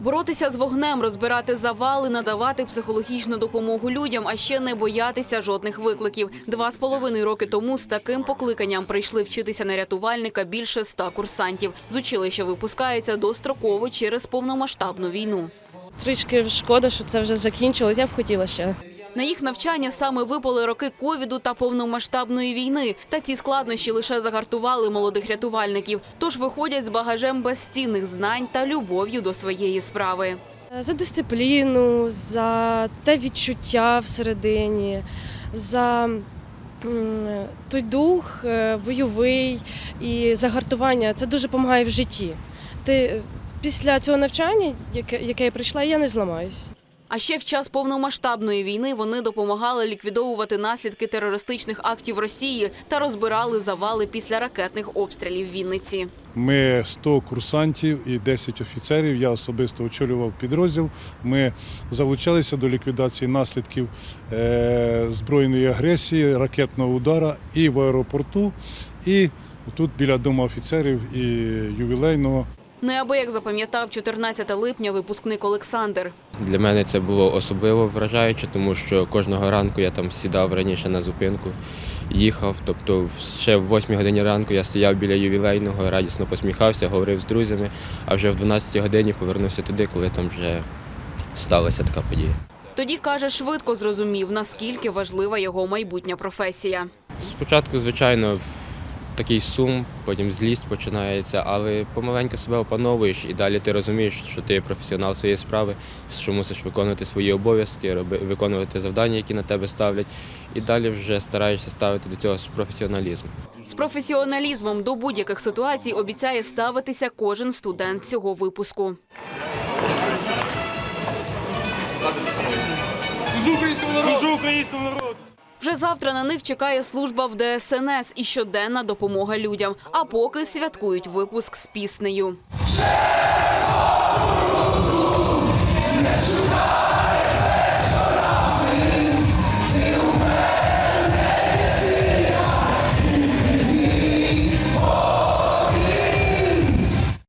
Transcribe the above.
Боротися з вогнем, розбирати завали, надавати психологічну допомогу людям, а ще не боятися жодних викликів. Два з половиною роки тому з таким покликанням прийшли вчитися на рятувальника більше ста курсантів. З училища випускаються достроково через повномасштабну війну. Трішки шкода, що це вже закінчилось. Я б хотіла ще. На їх навчання саме випали роки ковіду та повномасштабної війни. Та ці складнощі лише загартували молодих рятувальників. Тож виходять з багажем безцінних знань та любов'ю до своєї справи. За дисципліну, за те відчуття всередині, за той дух е, бойовий і загартування. Це дуже допомагає в житті. Ти після цього навчання, яке, я прийшла, я не зламаюсь. А ще в час повномасштабної війни вони допомагали ліквідовувати наслідки терористичних актів Росії та розбирали завали після ракетних обстрілів Вінниці. Ми 100 курсантів і 10 офіцерів. Я особисто очолював підрозділ. Ми залучалися до ліквідації наслідків е, збройної агресії, ракетного удара і в аеропорту, і тут біля дому офіцерів і ювілейного. Неабияк запам'ятав 14 липня випускник Олександр. Для мене це було особливо вражаюче, тому що кожного ранку я там сідав раніше на зупинку, їхав. Тобто ще в 8 годині ранку я стояв біля ювілейного, радісно посміхався, говорив з друзями, а вже в 12 годині повернувся туди, коли там вже сталася така подія. Тоді каже, швидко зрозумів, наскільки важлива його майбутня професія. Спочатку, звичайно, такий сум, потім злість починається, але помаленьку себе опановуєш і далі ти розумієш, що ти є професіонал своєї справи, що мусиш виконувати свої обов'язки, роби- виконувати завдання, які на тебе ставлять, і далі вже стараєшся ставити до цього з професіоналізмом. З професіоналізмом до будь-яких ситуацій обіцяє ставитися кожен студент цього випуску. Служу українському народу! Вже завтра на них чекає служба в ДСНС і щоденна допомога людям. А поки святкують випуск з піснею.